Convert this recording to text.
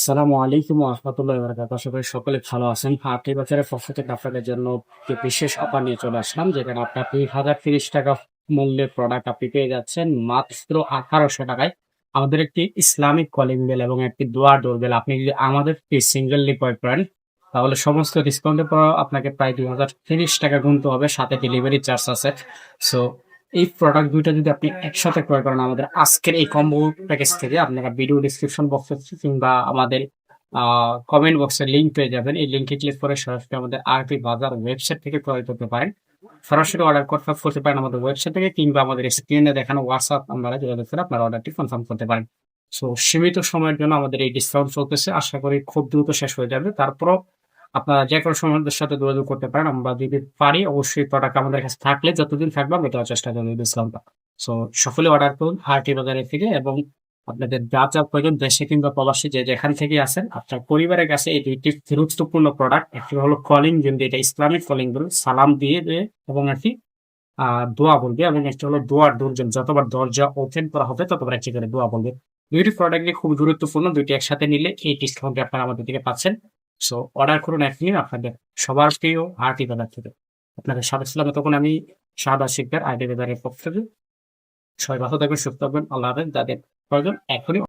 আসসালামু আলাইকুম রহমতুল্লাহ বরকাত আশা করি সকলে ভালো আছেন। হাটে বাজারের পক্ষ থেকে আপনাদের জন্য বিশেষ অফার নিয়ে চলে আসলাম, যেখানে আপনার দুই হাজার তিরিশ টাকা মূল্যের প্রোডাক্ট আপনি পেয়ে যাচ্ছেন, মাত্র আঠারোশো টাকায়। আমাদের একটি ইসলামিক কলিং বেল এবং একটি দোয়ার ডোরবেল আপনি যদি আমাদের সিঙ্গেললি ক্রয় করেন, তাহলে সমস্ত ডিসকাউন্টের পর আপনাকে প্রায় দুই হাজার তিরিশ টাকা গুনতে হবে, সাথে ডেলিভারি চার্জ আছে। সো এই প্রোডাক্ট দুইটা যদি আপনি একসাথে ক্রয় করেন, আমাদের আজকের এই কম্বো প্যাকেজ থেকে আপনারা ভিডিও ডিসক্রিপশন বক্সে কিংবা আমাদের কমেন্ট বক্সে লিঙ্ক পেয়ে যাবেন। এই লিঙ্কে ক্লিক করে সরাসরি আমাদের আরপি বাজার ওয়েবসাইট থেকে ক্রয় করতে পারেন। সরাসরি অর্ডার কনফার্ম করতে পারেন আমাদের ওয়েবসাইট থেকে কিংবা আমাদের স্ক্রিনে দেখানো হোয়াটসঅ্যাপ নাম্বারে যোগাযোগ করে আপনার অর্ডারটি কনফার্ম করতে পারেন। সো সীমিত সময়ের জন্য আমাদের এই ডিসকাউন্ট চলতেছে। আশা করি খুব দ্রুত শেষ হয়ে যাবে। তারপরও আপনারা যে কোনো সময় আমাদের সাথে যোগাযোগ করতে পারেন, আমরা যদি পারি, অবশ্যই প্রোডাক্ট আমাদের কাছে থাকলে যতদিন থাকবে আমরা দেওয়ার চেষ্টা করব ডিসকাউন্টটা সো সকলে অর্ডার করুন হার্টি বাজারের থেকে এবং আপনাদের যা যা প্রয়োজন দেশে কিংবা প্রবাসী যে যেখান থেকে আসেন আপনার পরিবারের কাছে এই দুইটি গুরুত্বপূর্ণ প্রোডাক্ট একটি হলো কলিং যদি এটা ইসলামিক কলিং বলুন সালাম দিয়ে দেবে এবং একটি দোয়া বলবে এবং একটি হলো দোয়ার দুর্জন, যতবার দরজা ওপেন করা হবে ততবার একটি করে দোয়া বলবে। দুইটি প্রোডাক্টই খুব গুরুত্বপূর্ণ, দুইটি একসাথে নিলে এই ডিসকাউন্টটি আপনারা আমাদের থেকে পাচ্ছেন। সো অর্ডার করুন এক মিনিট আপনাদের সবার প্রিয় হার্টি বাজার থেকে। আপনাদের সাথে ছিলাম তখন আমি সাদা শিকদার আইডি বাজারের পক্ষ থেকে। সবাই ভালো থাকবেন, সুস্থ থাকবেন, আল্লাহ হাফেজ। যাদের প্রয়োজন এখনই